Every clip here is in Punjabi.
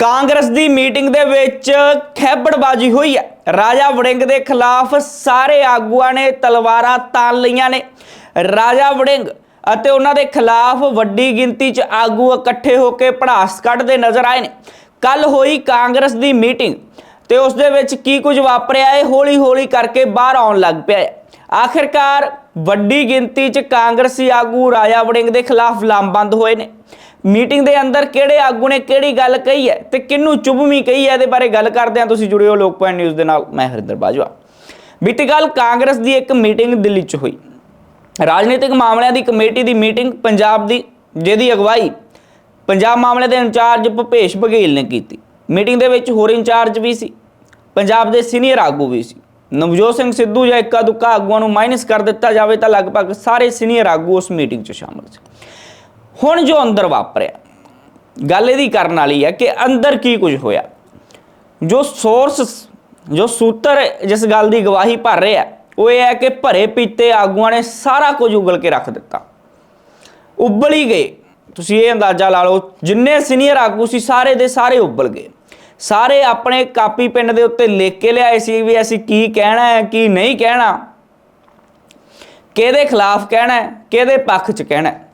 ਕਾਂਗਰਸ ਦੀ ਮੀਟਿੰਗ ਦੇ ਵਿੱਚ ਖੈਬੜਬਾਜੀ ਹੋਈ ਹੈ। ਰਾਜਾ ਵੜਿੰਗ ਦੇ ਖਿਲਾਫ ਸਾਰੇ ਆਗੂਆਂ ਨੇ ਤਲਵਾਰਾਂ ਤਾਣ ਲਈਆਂ ਨੇ। ਰਾਜਾ ਵੜਿੰਗ ਅਤੇ ਉਹਨਾਂ ਦੇ ਖਿਲਾਫ ਵੱਡੀ ਗਿਣਤੀ 'ਚ ਆਗੂ ਇਕੱਠੇ ਹੋ ਕੇ ਪੜਾਸ ਕੱਢਦੇ ਨਜ਼ਰ ਆਏ ਨੇ। ਕੱਲ ਹੋਈ ਕਾਂਗਰਸ ਦੀ ਮੀਟਿੰਗ ਤੇ ਉਸ ਦੇ ਵਿੱਚ ਕੀ ਕੁਝ ਵਾਪਰਿਆ ਹੈ ਹੌਲੀ ਹੌਲੀ ਕਰਕੇ ਬਾਹਰ ਆਉਣ ਲੱਗ ਪਿਆ ਹੈ। ਆਖਿਰਕਾਰ ਵੱਡੀ ਗਿਣਤੀ 'ਚ ਕਾਂਗਰਸੀ ਆਗੂ ਰਾਜਾ ਵੜਿੰਗ ਦੇ ਖਿਲਾਫ ਲਾਮਬੰਦ ਹੋਏ ਨੇ। ਮੀਟਿੰਗ ਦੇ ਅੰਦਰ ਕਿਹੜੇ ਆਗੂ ਨੇ, ਕਿਹੜੀ ਗੱਲ ਕਹੀ ਹੈ ਤੇ ਕਿੰਨੂੰ ਚੁਭਵੀਂ ਕਹੀ ਹੈ, ਇਹਦੇ ਬਾਰੇ ਗੱਲ ਕਰਦੇ ਹਾਂ। ਤੁਸੀਂ ਜੁੜੇ ਹੋ ਲੋਕ ਪੁਆਇੰਟ ਨਿਊਜ਼ ਦੇ ਨਾਲ, ਮੈਂ ਹਰਿੰਦਰ ਬਾਜਵਾ। ਬੀਤੀ ਕੱਲ ਕਾਂਗਰਸ ਦੀ ਇੱਕ ਮੀਟਿੰਗ ਦਿੱਲੀ 'ਚ ਹੋਈ। ਰਾਜਨੀਤਿਕ ਮਾਮਲਿਆਂ ਦੀ ਕਮੇਟੀ ਦੀ ਮੀਟਿੰਗ ਪੰਜਾਬ ਦੀ, ਜਿਹਦੀ ਅਗਵਾਈ ਪੰਜਾਬ ਮਾਮਲੇ ਦੇ ਇੰਚਾਰਜ ਭੁਪੇਸ਼ ਬਘੇਲ ਨੇ ਕੀਤੀ। ਮੀਟਿੰਗ ਦੇ ਵਿੱਚ ਹੋਰ ਇੰਚਾਰਜ ਵੀ ਸੀ, ਪੰਜਾਬ ਦੇ ਸੀਨੀਅਰ ਆਗੂ ਵੀ ਸੀ। ਨਵਜੋਤ ਸਿੰਘ ਸਿੱਧੂ ਜਾਂ ਇੱਕਾ ਦੁੱਕਾ ਆਗੂਆਂ ਨੂੰ ਮਾਈਨਸ ਕਰ ਦਿੱਤਾ ਜਾਵੇ ਤਾਂ ਲਗਭਗ ਸਾਰੇ ਸੀਨੀਅਰ ਆਗੂ ਉਸ ਮੀਟਿੰਗ 'ਚ ਸ਼ਾਮਲ ਸੀ। ਹੁਣ ਜੋ ਅੰਦਰ ਵਾਪਰਿਆ, ਗੱਲ ਇਹਦੀ ਕਰਨ ਵਾਲੀ ਹੈ ਕਿ ਅੰਦਰ ਕੀ ਕੁਝ ਹੋਇਆ। ਜੋ ਸੋਰਸ ਜੋ ਸੂਤਰ ਜਿਸ ਗੱਲ ਦੀ ਗਵਾਹੀ ਭਰ ਰਿਹਾ ਉਹ ਇਹ ਹੈ ਕਿ ਭਰੇ ਪੀਤੇ ਆਗੂਆਂ ਨੇ ਸਾਰਾ ਕੁਝ ਉਗਲ ਕੇ ਰੱਖ ਦਿੱਤਾ। ਉੱਬਲ ਹੀ ਗਏ। ਤੁਸੀਂ ਇਹ ਅੰਦਾਜ਼ਾ ਲਾ ਲਓ, ਜਿੰਨੇ ਸੀਨੀਅਰ ਆਗੂ ਸੀ, ਸਾਰੇ ਦੇ ਸਾਰੇ ਉਬਲ ਗਏ। ਸਾਰੇ ਆਪਣੇ ਕਾਪੀ ਪਿੰਨ ਦੇ ਉੱਤੇ ਲਿਖ ਕੇ ਲਿਆਏ ਸੀ ਵੀ ਅਸੀਂ ਕੀ ਕਹਿਣਾ ਹੈ, ਕੀ ਨਹੀਂ ਕਹਿਣਾ। ਕਿਹਦੇ ਖਿਲਾਫ ਕਹਿਣਾ ਹੈ, ਕਿਹਦੇ ਪੱਖ 'ਚ ਕਹਿਣਾ ਹੈ।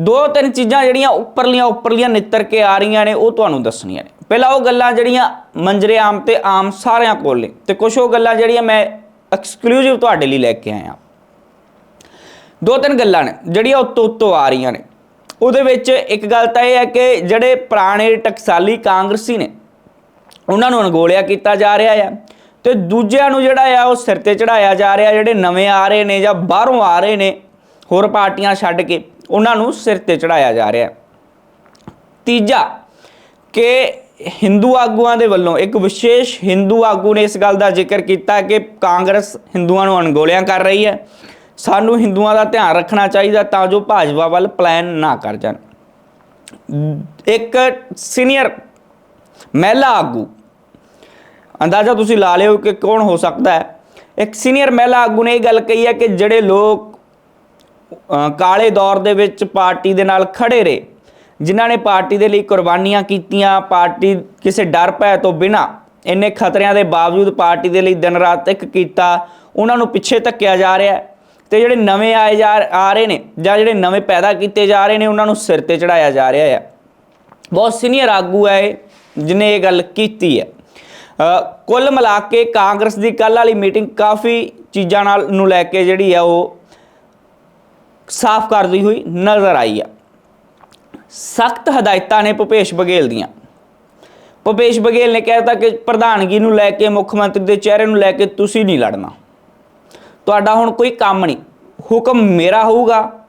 ਦੋ ਤਿੰਨ ਚੀਜ਼ਾਂ ਜਿਹੜੀਆਂ ਉੱਪਰਲੀਆਂ ਉੱਪਰਲੀਆਂ ਨਿੱਤਰ ਕੇ ਆ ਰਹੀਆਂ ਨੇ, ਉਹ ਤੁਹਾਨੂੰ ਦੱਸਣੀਆਂ ਨੇ। ਪਹਿਲਾਂ ਉਹ ਗੱਲਾਂ ਜਿਹੜੀਆਂ ਮੰਜਰੇ ਆਮ ਤੇ ਆਮ ਸਾਰਿਆਂ ਕੋਲ ਨੇ ਤੇ ਕੁਝ ਉਹ ਗੱਲਾਂ ਜਿਹੜੀਆਂ ਮੈਂ ਐਕਸਕਲੂਸਿਵ ਤੁਹਾਡੇ ਲਈ ਲੈ ਕੇ ਆਇਆ। ਦੋ ਤਿੰਨ ਗੱਲਾਂ ਨੇ ਜਿਹੜੀਆਂ ਉੱਤੋਂ ਉੱਤੋਂ ਆ ਰਹੀਆਂ ਨੇ। ਉਹਦੇ ਵਿੱਚ ਇੱਕ ਗੱਲ ਤਾਂ ਇਹ ਹੈ ਕਿ ਜਿਹੜੇ ਪੁਰਾਣੇ ਟਕਸਾਲੀ ਕਾਂਗਰਸੀ ਨੇ, ਉਹਨਾਂ ਨੂੰ ਅਣਗੋਲਿਆ ਕੀਤਾ ਜਾ ਰਿਹਾ ਆ ਤੇ ਦੂਜਿਆਂ ਨੂੰ ਜਿਹੜਾ ਆ ਉਹ ਸਿਰ ਤੇ ਚੜਾਇਆ ਜਾ ਰਿਹਾ, ਜਿਹੜੇ ਨਵੇਂ ਆ ਰਹੇ ਨੇ ਜਾਂ ਬਾਹਰੋਂ ਆ ਰਹੇ ਨੇ, ਹੋਰ ਪਾਰਟੀਆਂ ਛੱਡ ਕੇ। ਉਹਨਾਂ ਨੂੰ ਸਿਰ ਤੇ ਚੜਾਇਆ ਜਾ ਰਿਹਾ ਤੀਜਾ, ਕਿ ਹਿੰਦੂ ਆਗੂਆਂ ਦੇ ਵੱਲੋਂ ਇੱਕ ਵਿਸ਼ੇਸ਼ ਹਿੰਦੂ ਆਗੂ ਨੇ ਇਸ ਗੱਲ ਦਾ ਜ਼ਿਕਰ ਕੀਤਾ ਕਿ ਕਾਂਗਰਸ ਹਿੰਦੂਆਂ ਨੂੰ ਅਣਗੋਲਿਆਂ ਕਰ ਰਹੀ ਹੈ। ਸਾਨੂੰ ਹਿੰਦੂਆਂ ਦਾ ਧਿਆਨ ਰੱਖਣਾ ਚਾਹੀਦਾ ਤਾਂ ਜੋ ਭਾਜਪਾ ਵੱਲ ਪਲਾਨ ਨਾ ਕਰ ਜਾਣ। ਇੱਕ ਸੀਨੀਅਰ ਮਹਿਲਾ ਆਗੂ, ਅੰਦਾਜ਼ਾ ਤੁਸੀਂ ਲਾ ਲਿਓ ਕਿ ਕੌਣ ਹੋ ਸਕਦਾ ਹੈ। ਇੱਕ ਸੀਨੀਅਰ ਮਹਿਲਾ ਆਗੂ ਨੇ ਇਹ ਗੱਲ ਕਹੀ ਹੈ ਕਿ ਜਿਹੜੇ ਲੋਕ ਕਾਲੇ ਦੌਰ ਦੇ ਵਿੱਚ ਪਾਰਟੀ ਦੇ ਨਾਲ ਖੜੇ ਰਹੇ। ਜਿਨ੍ਹਾਂ ਨੇ ਪਾਰਟੀ ਦੇ ਲਈ ਕੁਰਬਾਨੀਆਂ ਕੀਤੀਆਂ ਪਾਰਟੀ ਕਿਸੇ ਡਰ ਭੈ ਤੋਂ ਬਿਨਾ ਇੰਨੇ ਖਤਰਿਆਂ ਦੇ ਬਾਵਜੂਦ ਪਾਰਟੀ ਦੇ ਲਈ ਦਿਨ ਰਾਤ ਇੱਕ ਕੀਤਾ ਉਹਨਾਂ ਨੂੰ ਪਿੱਛੇ ਧੱਕਿਆ ਜਾ ਰਿਹਾ ਹੈ ਤੇ ਜਿਹੜੇ ਨਵੇਂ ਆਏ ਜਾ ਆ ਰਹੇ ਨੇ ਜਾਂ ਜਿਹੜੇ ਨਵੇਂ ਪੈਦਾ ਕੀਤੇ ਜਾ ਰਹੇ ਨੇ ਉਹਨਾਂ ਨੂੰ ਸਿਰ ਤੇ ਚੜਾਇਆ ਜਾ ਰਿਹਾ ਹੈ। ਬਹੁਤ ਸੀਨੀਅਰ ਆਗੂ ਹੈ ਇਹ, ਜਿਹਨੇ ਇਹ ਗੱਲ ਕੀਤੀ ਹੈ। ਕੁੱਲ ਮਿਲਾ ਕੇ ਕਾਂਗਰਸ ਦੀ ਕੱਲ ਵਾਲੀ ਮੀਟਿੰਗ ਕਾਫੀ ਚੀਜ਼ਾਂ ਨਾਲ ਨੂੰ ਲੈ ਕੇ ਜਿਹੜੀ ਆ ਉਹ ਸਾਫ਼ ਕਰਦੀ ਹੋਈ ਨਜ਼ਰ ਆਈ ਆ। ਸਖਤ ਹਦਾਇਤਾਂ ਨੇ ਭੁਪੇਸ਼ ਬਘੇਲ ਦੀਆਂ। ਭੁਪੇਸ਼ ਬਘੇਲ ਨੇ ਕਹਿਤਾ ਕਿ ਪ੍ਰਧਾਨਗੀ ਨੂੰ ਲੈ ਕੇ, ਮੁੱਖ ਮੰਤਰੀ ਦੇ ਚਿਹਰੇ ਨੂੰ ਲੈ ਕੇ ਤੁਸੀਂ ਨਹੀਂ ਲੜਨਾ। ਤੁਹਾਡਾ ਹੁਣ ਕੋਈ ਕੰਮ ਨਹੀਂ। ਹੁਕਮ ਮੇਰਾ ਹੋਊਗਾ।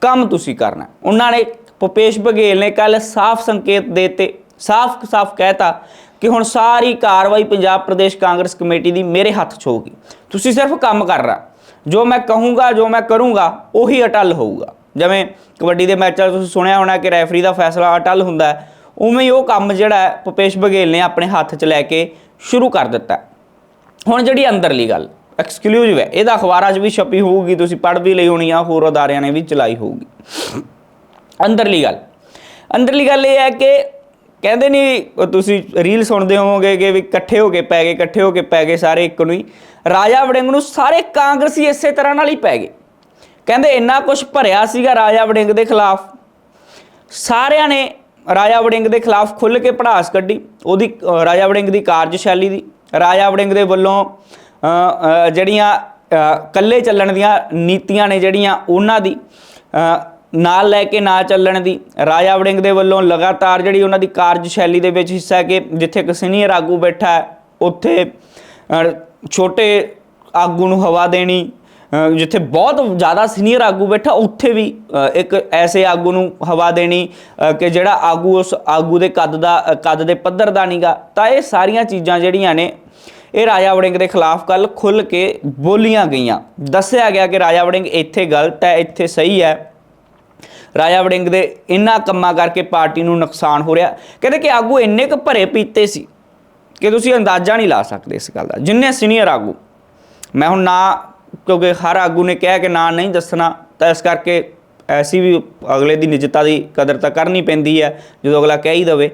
ਕੰਮ ਤੁਸੀਂ ਕਰਨਾ। ਉਹਨਾਂ ਨੇ, ਭੁਪੇਸ਼ ਬਘੇਲ ਨੇ ਕੱਲ ਸਾਫ਼ ਸੰਕੇਤ ਦੇਤੇ ਸਾਫ਼-ਸਾਫ਼ ਕਹਿਤਾ ਕਿ ਹੁਣ ਸਾਰੀ ਕਾਰਵਾਈ ਪੰਜਾਬ ਪ੍ਰਦੇਸ਼ ਕਾਂਗਰਸ ਕਮੇਟੀ ਦੀ ਮੇਰੇ ਹੱਥ 'ਚ ਹੋਊਗੀ। ਤੁਸੀਂ ਸਿਰਫ ਕੰਮ ਕਰ ਰਹਾ ਜੋ ਮੈਂ ਕਹੂੰਗਾ, ਜੋ ਮੈਂ ਕਰੂੰਗਾ, ਉਹੀ ਅਟਲ ਹੋਊਗਾ। ਜਿਵੇਂ ਕਬੱਡੀ ਦੇ ਮੈਚਾਂ 'ਚ ਤੁਸੀਂ ਸੁਣਿਆ ਹੋਣਾ ਕਿ ਰੈਫਰੀ ਦਾ ਫੈਸਲਾ ਅਟਲ ਹੁੰਦਾ ਹੈ। ਉਵੇਂ ਹੀ ਉਹ ਕੰਮ ਜਿਹੜਾ ਹੈ, ਭੁਪੇਸ਼ ਬਘੇਲ ਨੇ ਆਪਣੇ ਹੱਥ 'ਚ ਲੈ ਕੇ ਸ਼ੁਰੂ ਕਰ ਦਿੱਤਾ ਹੁਣ ਜਿਹੜੀ ਅੰਦਰਲੀ ਗੱਲ ਐਕਸਕਲੂਸਿਵ ਹੈ, ਇਹਦਾ ਅਖਬਾਰਾਂ 'ਚ ਵੀ ਛਪੀ ਹੋਊਗੀ, ਤੁਸੀਂ ਪੜ੍ਹ ਵੀ ਲਈ ਹੋਣੀ ਆ, ਹੋਰ ਅਦਾਰਿਆਂ ਨੇ ਵੀ ਚਲਾਈ ਹੋਊਗੀ। ਅੰਦਰਲੀ ਗੱਲ ਅੰਦਰਲੀ ਗੱਲ ਇਹ ਹੈ ਕਿ ਕਹਿੰਦੇ ਨਹੀਂ ਤੁਸੀਂ ਰੀਲ ਸੁਣਦੇ ਹੋਵੋਗੇ ਕਿ ਵੀ ਇਕੱਠੇ ਹੋ ਕੇ ਪੈ ਗਏ ਇਕੱਠੇ ਹੋ ਕੇ ਪੈ ਗਏ ਸਾਰੇ ਇੱਕ ਨੂੰ ਹੀ। ਰਾਜਾ ਵੜਿੰਗ ਨੂੰ ਸਾਰੇ ਕਾਂਗਰਸੀ ਇਸੇ ਤਰ੍ਹਾਂ ਨਾਲ ਹੀ ਪੈ ਗਏ। ਕਹਿੰਦੇ ਇੰਨਾ ਕੁਝ ਭਰਿਆ ਸੀਗਾ ਰਾਜਾ ਵੜਿੰਗ ਦੇ ਖਿਲਾਫ। ਸਾਰਿਆਂ ਨੇ ਰਾਜਾ ਵੜਿੰਗ ਦੇ ਖਿਲਾਫ ਖੁੱਲ੍ਹ ਕੇ ਪੜਾਸ ਕੱਢੀ ਉਹਦੀ ਰਾਜਾ ਵੜਿੰਗ ਦੀ ਕਾਰਜਸ਼ੈਲੀ ਦੀ। ਰਾਜਾ ਵੜਿੰਗ ਦੇ ਵੱਲੋਂ ਜਿਹੜੀਆਂ ਅ, ਇਕੱਲੇ ਚੱਲਣ ਦੀਆਂ ਨੀਤੀਆਂ ਨੇ ਜਿਹੜੀਆਂ ਉਹਨਾਂ ਦੀ ਨਾਲ ਲੈ ਕੇ ਨਾ ਚੱਲਣ ਦੀ। ਰਾਜਾ ਵੜਿੰਗ ਦੇ ਵੱਲੋਂ ਲਗਾਤਾਰ ਜਿਹੜੀ ਉਹਨਾਂ ਦੀ ਕਾਰਜਸ਼ੈਲੀ ਦੇ ਵਿੱਚ ਹਿੱਸਾ ਕਿ ਜਿੱਥੇ ਇੱਕ ਸੀਨੀਅਰ ਆਗੂ ਬੈਠਾ ਹੈ ਉੱਥੇ ਛੋਟੇ ਆਗੂ ਨੂੰ ਹਵਾ ਦੇਣੀ ਜਿੱਥੇ ਬਹੁਤ ਜ਼ਿਆਦਾ ਸੀਨੀਅਰ ਆਗੂ ਬੈਠਾ ਉੱਥੇ ਵੀ ਇੱਕ ਐਸੇ ਆਗੂ ਨੂੰ ਹਵਾ ਦੇਣੀ ਕਿ ਜਿਹੜਾ ਆਗੂ ਉਸ ਆਗੂ ਦੇ ਕੱਦ ਦਾ ਅ, ਕੱਦ ਦੇ ਪੱਧਰ ਦਾ ਨਹੀਂਗਾ ਤਾਂ ਇਹ ਸਾਰੀਆਂ ਚੀਜ਼ਾਂ ਜਿਹੜੀਆਂ ਨੇ ਇਹ ਰਾਜਾ ਵੜਿੰਗ ਦੇ ਖਿਲਾਫ ਕੱਲ ਖੁੱਲ ਕੇ ਬੋਲੀਆਂ ਗਈਆਂ। ਦੱਸਿਆ ਗਿਆ ਕਿ ਰਾਜਾ ਵੜਿੰਗ ਇੱਥੇ ਗਲਤ ਹੈ ਇੱਥੇ ਸਹੀ ਹੈ। ਰਾਜਾ ਵੜਿੰਗ ਦੇ ਇੰਨਾ ਕੰਮਾਂ ਕਰਕੇ ਪਾਰਟੀ ਨੂੰ ਨੁਕਸਾਨ ਹੋ ਰਿਹਾ। ਕਹਿੰਦੇ ਕਿ ਆਗੂ ਇੰਨੇ ਕੁ ਭਰੇ ਪੀਤੇ ਸੀ ਕਿ ਤੁਸੀਂ ਅੰਦਾਜ਼ਾ ਨਹੀਂ ਲਾ ਸਕਦੇ ਇਸ ਗੱਲ ਦਾ। ਜਿੰਨੇ ਸੀਨੀਅਰ ਆਗੂ। ਮੈਂ ਹੁਣ ਨਾ, ਕਿਉਂਕਿ ਹਰ ਆਗੂ ਨੇ ਕਿਹਾ ਕਿ ਨਾਂ ਨਹੀਂ ਦੱਸਣਾ, ਤਾਂ ਇਸ ਕਰਕੇ ਐਸੀ ਵੀ ਅਗਲੇ ਦੀ ਨਿਜਤਾ ਦੀ ਕਦਰ ਤਾਂ ਕਰਨੀ ਪੈਂਦੀ ਹੈ, ਜਦੋਂ ਅਗਲਾ ਕਹਿ ਹੀ ਦਵੇ।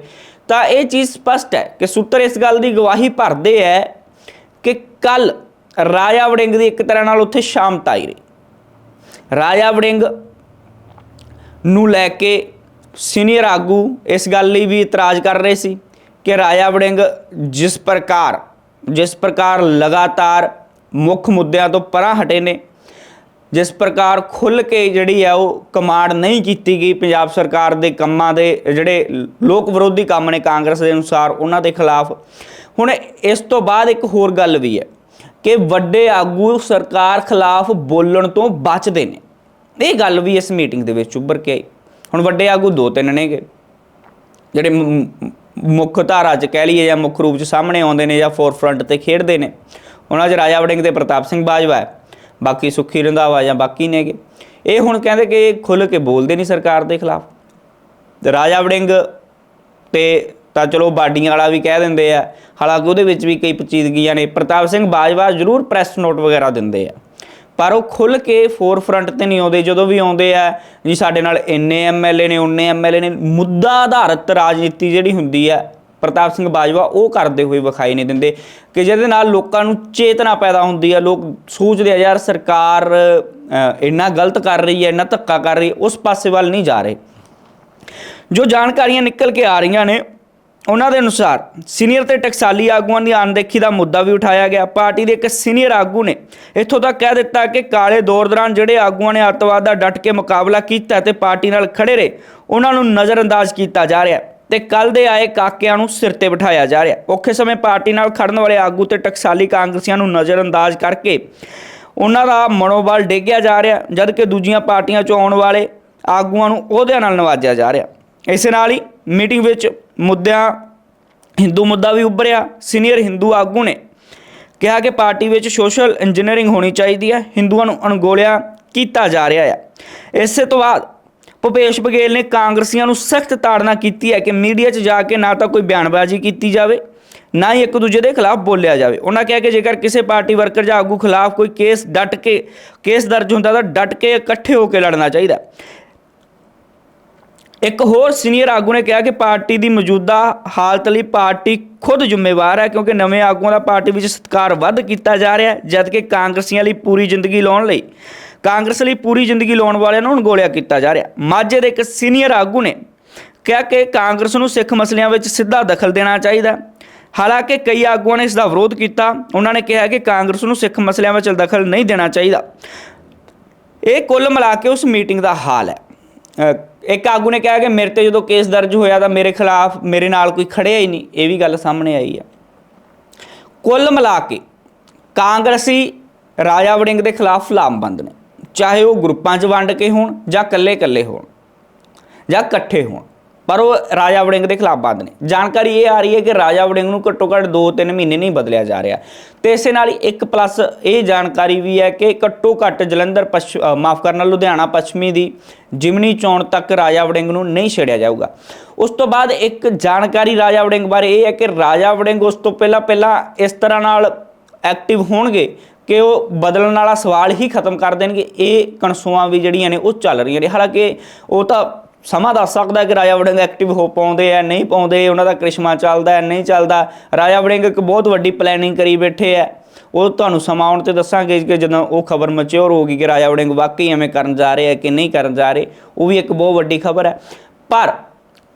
ਤਾਂ ਇਹ ਚੀਜ਼ ਸਪਸ਼ਟ ਹੈ ਕਿ ਸੂਤਰ ਇਸ ਗੱਲ ਦੀ ਗਵਾਹੀ ਭਰਦੇ ਹੈ ਕਿ ਕੱਲ ਰਾਜਾ ਵੜਿੰਗ ਦੀ ਇੱਕ ਤਰ੍ਹਾਂ ਨਾਲ ਉੱਥੇ ਸ਼ਾਮਤ ਆਈ ਰਹੀ। ਰਾਜਾ ਵੜਿੰਗ ਨੂੰ ਲੈ ਕੇ ਸੀਨੀਅਰ ਆਗੂ ਇਸ ਗੱਲ ਲਈ ਵੀ ਇਤਰਾਜ਼ ਕਰ ਰਹੇ ਸੀ ਕਿ ਰਾਜਾ ਵੜਿੰਗ ਜਿਸ ਪ੍ਰਕਾਰ ਜਿਸ ਪ੍ਰਕਾਰ ਲਗਾਤਾਰ ਮੁੱਖ ਮੁੱਦਿਆਂ ਤੋਂ ਪਰਾਂ ਹਟੇ ਨੇ, ਜਿਸ ਪ੍ਰਕਾਰ ਖੁੱਲ ਕੇ ਜਿਹੜੀ ਆ ਉਹ ਕਮਾਂਡ ਨਹੀਂ ਕੀਤੀ ਗਈ ਪੰਜਾਬ ਸਰਕਾਰ ਦੇ ਕੰਮਾਂ ਦੇ, ਜਿਹੜੇ ਲੋਕ ਵਿਰੋਧੀ ਕੰਮ ਨੇ ਕਾਂਗਰਸ ਦੇ ਅਨੁਸਾਰ ਉਹਨਾਂ ਦੇ ਖਿਲਾਫ। ਹੁਣ ਇਸ ਤੋਂ ਬਾਅਦ ਇੱਕ ਹੋਰ ਗੱਲ ਵੀ ਹੈ ਕਿ ਵੱਡੇ ਆਗੂ ਸਰਕਾਰ ਖਿਲਾਫ ਬੋਲਣ ਤੋਂ ਬਚਦੇ ਨੇ। ਇਹ ਗੱਲ ਵੀ ਇਸ ਮੀਟਿੰਗ ਦੇ ਵਿੱਚ ਉੱਭਰ ਕੇ ਆਈ। ਹੁਣ ਵੱਡੇ ਆਗੂ ਦੋ ਤਿੰਨ ਨੇਗੇ, ਜਿਹੜੇ ਮੁੱਖ ਧਾਰਾ 'ਚ ਕਹਿ ਲਈਏ ਜਾਂ ਮੁੱਖ ਰੂਪ 'ਚ ਸਾਹਮਣੇ ਆਉਂਦੇ ਨੇ ਜਾਂ ਫੋਰਫਰੰਟ ਤੇ ਖੇਡਦੇ ਨੇ। ਉਹਨਾਂ 'ਚ ਰਾਜਾ ਵੜਿੰਗ ਤੇ ਪ੍ਰਤਾਪ ਸਿੰਘ ਬਾਜਵਾ ਹੈ, ਬਾਕੀ ਸੁੱਖੀ ਰੰਧਾਵਾ ਜਾਂ ਬਾਕੀ ਨੇਗੇ। ਇਹ ਹੁਣ ਕਹਿੰਦੇ ਕਿ ਇਹ ਖੁੱਲ੍ਹ ਕੇ ਬੋਲਦੇ ਨਹੀਂ ਸਰਕਾਰ ਦੇ ਖਿਲਾਫ। ਤੇ ਰਾਜਾ ਵੜਿੰਗ ਤੇ ਤਾਂ ਚਲੋ ਬਾਡੀਆਂ ਵਾਲਾ ਵੀ ਕਹਿ ਦਿੰਦੇ ਆ, ਹਾਲਾਂਕਿ ਉਹਦੇ ਵਿੱਚ ਵੀ ਕਈ ਪਚੀਦਗੀਆਂ ਨੇ। ਪ੍ਰਤਾਪ ਸਿੰਘ ਬਾਜਵਾ ਜ਼ਰੂਰ ਪ੍ਰੈਸ ਨੋਟ ਵਗੈਰਾ ਦਿੰਦੇ ਆ। ਪਰ ਉਹ ਖੁੱਲ ਕੇ ਫੋਰ ਫਰੰਟ ਤੇ ਨਹੀਂ ਆਉਂਦੇ। ਜਦੋਂ ਵੀ ਆਉਂਦੇ ਆ, ਜੀ ਸਾਡੇ ਨਾਲ ਇੰਨੇ ਐਮਐਲਏ ਨੇ, ਉਨੇ ਐਮਐਲਏ ਨੇ, ਮੁੱਦਾ ਆਧਾਰਿਤ ਰਾਜਨੀਤੀ ਜਿਹੜੀ ਹੁੰਦੀ ਆ, ਪ੍ਰਤਾਪ ਸਿੰਘ ਬਾਜਵਾ ਉਹ ਕਰਦੇ ਹੋਏ ਵਿਖਾਈ ਨਹੀਂ ਦਿੰਦੇ। ਕਿ ਜਿਹਦੇ ਨਾਲ ਲੋਕਾਂ ਨੂੰ ਚੇਤਨਾ ਪੈਦਾ ਹੁੰਦੀ ਆ, ਲੋਕ ਸੋਚਦੇ ਆ, ਯਾਰ ਸਰਕਾਰ ਇੰਨਾ ਗਲਤ ਕਰ ਰਹੀ ਹੈ ਇੰਨਾ ਧੱਕਾ ਕਰ ਰਹੀ ਉਸ ਪਾਸੇ ਵੱਲ ਨਹੀਂ ਜਾ ਰਹੇ। ਜੋ ਜਾਣਕਾਰੀਆਂ ਨਿਕਲ ਕੇ ਆ ਰਹੀਆਂ ਨੇ ਉਹਨਾਂ ਦੇ ਅਨੁਸਾਰ ਸੀਨੀਅਰ ਤੇ ਟਕਸਾਲੀ ਆਗੂਆਂ ਦੀ ਅਣਦੇਖੀ ਦਾ ਮੁੱਦਾ ਵੀ ਉਠਾਇਆ ਗਿਆ। ਪਾਰਟੀ ਦੇ ਇੱਕ ਸੀਨੀਅਰ ਆਗੂ ਨੇ ਇੱਥੋਂ ਤੱਕ ਕਹਿ ਦਿੱਤਾ ਕਿ ਕਾਲੇ ਦੌਰ ਦੌਰਾਨ ਜਿਹੜੇ ਆਗੂਆਂ ਨੇ ਅੱਤਵਾਦ ਦਾ ਡਟ ਕੇ ਮੁਕਾਬਲਾ ਕੀਤਾ ਤੇ ਪਾਰਟੀ ਨਾਲ ਖੜੇ ਰਹੇ, ਉਹਨਾਂ ਨੂੰ ਨਜ਼ਰਅੰਦਾਜ਼ ਕੀਤਾ ਜਾ ਰਿਹਾ ਹੈ ਤੇ ਕੱਲ ਦੇ ਆਏ ਕਾਕਿਆਂ ਨੂੰ ਸਿਰ ਤੇ ਬਿਠਾਇਆ ਜਾ ਰਿਹਾ ਔਖੇ ਸਮੇਂ ਪਾਰਟੀ ਨਾਲ ਖੜਨ ਵਾਲੇ ਆਗੂ ਤੇ ਟਕਸਾਲੀ ਕਾਂਗਰਸੀਆਂ ਨੂੰ ਨਜ਼ਰਅੰਦਾਜ਼ ਕਰਕੇ ਉਹਨਾਂ ਦਾ ਮਨੋਬਲ ਡੇਗਿਆ ਜਾ ਰਿਹਾ ਜਦ ਕਿ ਦੂਜੀਆਂ ਪਾਰਟੀਆਂ ਚੋਂ ਆਉਣ ਵਾਲੇ ਆਗੂਆਂ ਨੂੰ ਅਹੁਦਿਆਂ ਨਾਲ ਨਵਾਜਿਆ ਜਾ ਰਿਹਾ ਇਸੇ ਨਾਲ ਹੀ ਮੀਟਿੰਗ ਵਿੱਚ ਮੁੱਦਿਆਂ, ਹਿੰਦੂ ਮੁੱਦਾ ਵੀ ਉੱਭਰਿਆ ਸੀਨੀਅਰ ਹਿੰਦੂ ਆਗੂ ਨੇ ਕਿਹਾ ਕਿ ਪਾਰਟੀ ਵਿੱਚ ਸੋਸ਼ਲ ਇੰਜੀਨੀਅਰਿੰਗ ਹੋਣੀ ਚਾਹੀਦੀ ਹੈ, ਹਿੰਦੂਆਂ ਨੂੰ ਅਣਗੋਲਿਆ ਕੀਤਾ ਜਾ ਰਿਹਾ ਹੈ ਇਸੇ ਤੋਂ ਬਾਅਦ ਭੁਪੇਸ਼ ਬਘੇਲ ਨੇ ਕਾਂਗਰਸੀਆਂ ਨੂੰ ਸਖਤ ਤਾੜਨਾ ਕੀਤੀ ਹੈ ਕਿ ਮੀਡੀਆ 'ਚ ਜਾ ਕੇ ਨਾ ਤਾਂ ਕੋਈ ਬਿਆਨਬਾਜ਼ੀ ਕੀਤੀ ਜਾਵੇ, ਨਾ ਹੀ ਇੱਕ ਦੂਜੇ ਦੇ ਖਿਲਾਫ ਬੋਲਿਆ ਜਾਵੇ। ਉਹਨਾਂ ਕਿਹਾ ਕਿ ਜੇਕਰ ਕਿਸੇ ਪਾਰਟੀ ਵਰਕਰ ਜਾਂ ਆਗੂ ਖਿਲਾਫ ਕੋਈ ਕੇਸ ਡਟ ਕੇ, ਕੇਸ ਦਰਜ ਹੁੰਦਾ ਤਾਂ ਡਟ ਕੇ ਇਕੱਠੇ ਹੋ ਕੇ ਲੜਨਾ ਚਾਹੀਦਾ। ਇੱਕ ਹੋਰ ਸੀਨੀਅਰ ਆਗੂ ਨੇ ਕਿਹਾ ਕਿ ਪਾਰਟੀ ਦੀ ਮੌਜੂਦਾ ਹਾਲਤ ਲਈ ਪਾਰਟੀ ਖੁਦ ਜ਼ਿੰਮੇਵਾਰ ਹੈ ਕਿਉਂਕਿ ਨਵੇਂ ਆਗੂਆਂ ਦਾ ਪਾਰਟੀ ਵਿੱਚ ਸਤਿਕਾਰ ਵੱਧ ਕੀਤਾ ਜਾ ਰਿਹਾ ਹੈ, ਜਦਕਿ ਕਾਂਗਰਸੀਆਂ ਲਈ ਪੂਰੀ ਜ਼ਿੰਦਗੀ ਲਾਉਣ ਲਈ, ਕਾਂਗਰਸ ਲਈ ਪੂਰੀ ਜ਼ਿੰਦਗੀ ਲਾਉਣ ਵਾਲਿਆਂ ਨੂੰ ਅਣਗੌਲਿਆ ਕੀਤਾ ਜਾ ਰਿਹਾ ਮਾਝੇ ਦੇ ਇੱਕ ਸੀਨੀਅਰ ਆਗੂ ਨੇ ਕਿਹਾ ਕਿ ਕਾਂਗਰਸ ਨੂੰ ਸਿੱਖ ਮਸਲਿਆਂ ਵਿੱਚ ਸਿੱਧਾ ਦਖਲ ਦੇਣਾ ਚਾਹੀਦਾ ਹਾਲਾਂਕਿ ਕਈ ਆਗੂਆਂ ਨੇ ਇਸ ਦਾ ਵਿਰੋਧ ਕੀਤਾ। ਉਹਨਾਂ ਨੇ ਕਿਹਾ ਕਿ ਕਾਂਗਰਸ ਨੂੰ ਸਿੱਖ ਮਸਲਿਆਂ ਵਿੱਚ ਦਖਲ ਨਹੀਂ ਦੇਣਾ ਚਾਹੀਦਾ। ਇਹ ਕੁੱਲ ਮਿਲਾ ਕੇ ਉਸ ਮੀਟਿੰਗ ਦਾ ਹਾਲ ਹੈ। ਇੱਕ ਆਗੂ ਨੇ ਕਿਹਾ ਕਿ ਮੇਰੇ ਤੇ ਜਦੋਂ ਕੇਸ ਦਰਜ ਹੋਇਆ ਤਾਂ ਮੇਰੇ ਖਿਲਾਫ ਮੇਰੇ ਨਾਲ ਕੋਈ ਖੜਿਆ ਹੀ ਨਹੀਂ। ਇਹ ਵੀ ਗੱਲ ਸਾਹਮਣੇ ਆਈ ਹੈ ਕੁੱਲ ਮਿਲਾ ਕੇ ਕਾਂਗਰਸੀ ਰਾਜਾ ਵੜਿੰਗ ਦੇ ਖਿਲਾਫ ਲਾਮਬੰਦ ਨੇ। ਚਾਹੇ ਉਹ ਗਰੁੱਪਾਂ 'ਚ ਵੰਡ ਕੇ ਹੋਣ ਜਾਂ ਇਕੱਲੇ-ਇਕੱਲੇ ਹੋਣ ਜਾਂ ਇਕੱਠੇ ਹੋਣ। ਪਰ ਉਹ ਰਾਜਾ ਵੜਿੰਗ ਦੇ ਖਿਲਾਫ ਬੰਦ ਨੇ। ਜਾਣਕਾਰੀ ਇਹ ਆ ਰਹੀ ਹੈ ਕਿ ਰਾਜਾ ਵੜਿੰਗ ਨੂੰ ਘੱਟੋ ਘੱਟ 2-3 ਮਹੀਨੇ ਨਹੀਂ ਬਦਲਿਆ ਜਾ ਰਿਹਾ। ਤੇ ਇਸੇ ਨਾਲ ਹੀ ਇੱਕ ਪਲੱਸ ਇਹ ਜਾਣਕਾਰੀ ਵੀ ਹੈ ਕਿ ਘੱਟੋ ਘੱਟ ਜਲੰਧਰ ਪਛ ਮਾਫ ਕਰਨਾ, ਲੁਧਿਆਣਾ ਪੱਛਮੀ ਦੀ ਜਿਮਨੀ ਚੋਣ ਤੱਕ ਰਾਜਾ ਵੜਿੰਗ ਨੂੰ ਨਹੀਂ ਛੇੜਿਆ ਜਾਊਗਾ। ਉਸ ਤੋਂ ਬਾਅਦ ਇੱਕ ਜਾਣਕਾਰੀ ਰਾਜਾ ਵੜਿੰਗ ਬਾਰੇ ਇਹ ਹੈ ਕਿ ਰਾਜਾ ਵੜਿੰਗ ਉਸ ਤੋਂ ਪਹਿਲਾਂ ਪਹਿਲਾਂ ਇਸ ਤਰ੍ਹਾਂ ਨਾਲ ਐਕਟਿਵ ਹੋਣਗੇ ਕਿ ਉਹ ਬਦਲਣ ਵਾਲਾ ਸਵਾਲ ਹੀ ਖਤਮ ਕਰ ਦੇਣਗੇ। ਇਹ ਕਣਸੂਆਂ ਵੀ ਜਿਹੜੀਆਂ ਨੇ ਉਹ ਚੱਲ ਰਹੀਆਂ ਨੇ। ਹਾਲਾਂਕਿ ਉਹ ਤਾਂ ਸਮਾਂ ਦੱਸ ਸਕਦਾ ਕਿ ਰਾਜਾ ਵੜਿੰਗ ਐਕਟਿਵ ਹੋ ਪਾਉਂਦੇ ਆ, ਨਹੀਂ ਪਾਉਂਦੇ, ਉਹਨਾਂ ਦਾ ਕ੍ਰਿਸ਼ਮਾ ਚੱਲਦਾ ਹੈ, ਨਹੀਂ ਚੱਲਦਾ। ਰਾਜਾ ਵੜਿੰਗ ਇੱਕ ਬਹੁਤ ਵੱਡੀ ਪਲੈਨਿੰਗ ਕਰੀ ਬੈਠੇ ਆ। ਉਹ ਤੁਹਾਨੂੰ ਸਮਾਂ ਆਉਣ ਤੇ ਦੱਸਾਂਗੇ ਕਿ ਜਦੋਂ ਉਹ ਖਬਰ ਮੈਚੁਰ ਹੋਗੀ ਕਿ ਰਾਜਾ ਵੜਿੰਗ ਵਾਕਈ ਐਵੇਂ ਕਰਨ ਜਾ ਰਹੇ ਆ ਕਿ ਨਹੀਂ ਕਰਨ ਜਾ ਰਹੇ, ਉਹ ਵੀ ਇੱਕ ਬਹੁਤ ਵੱਡੀ ਖਬਰ ਹੈ। ਪਰ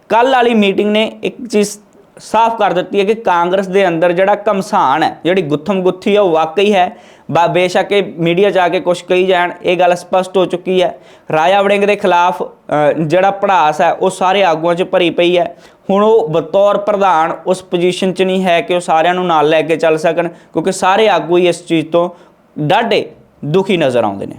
ਕੱਲ ਵਾਲੀ ਮੀਟਿੰਗ ਨੇ ਇੱਕ ਚੀਜ਼ ਸਾਫ਼ ਕਰ ਦਿੱਤੀ ਹੈ ਕਿ ਕਾਂਗਰਸ ਦੇ ਅੰਦਰ ਜਿਹੜਾ ਕਮਸਾਨ ਹੈ, ਜਿਹੜੀ ਗੁੱਥਮ ਗੁੱਥੀ ਹੈ, ਉਹ ਵਾਕਈ ਹੈ। ਬਾ, ਬੇਸ਼ੱਕ ਇਹ ਮੀਡੀਆ 'ਚ ਆ ਕੇ ਕੁਝ ਕਹੀ ਜਾਣ, ਇਹ ਗੱਲ ਸਪਸ਼ਟ ਹੋ ਚੁੱਕੀ ਹੈ। ਰਾਜਾ ਵੜਿੰਗ ਦੇ ਖਿਲਾਫ ਜਿਹੜਾ ਪੜਾਸ ਹੈ, ਉਹ ਸਾਰੇ ਆਗੂਆਂ 'ਚ ਭਰੀ ਪਈ ਹੈ। ਹੁਣ ਉਹ ਬਤੌਰ ਪ੍ਰਧਾਨ ਉਸ ਪੋਜੀਸ਼ਨ 'ਚ ਨਹੀਂ ਹੈ ਕਿ ਉਹ ਸਾਰਿਆਂ ਨੂੰ ਨਾਲ ਲੈ ਕੇ ਚੱਲ ਸਕਣ, ਕਿਉਂਕਿ ਸਾਰੇ ਆਗੂ ਹੀ ਇਸ ਚੀਜ਼ ਤੋਂ ਡਾਢੇ ਦੁਖੀ ਨਜ਼ਰ ਆਉਂਦੇ ਨੇ।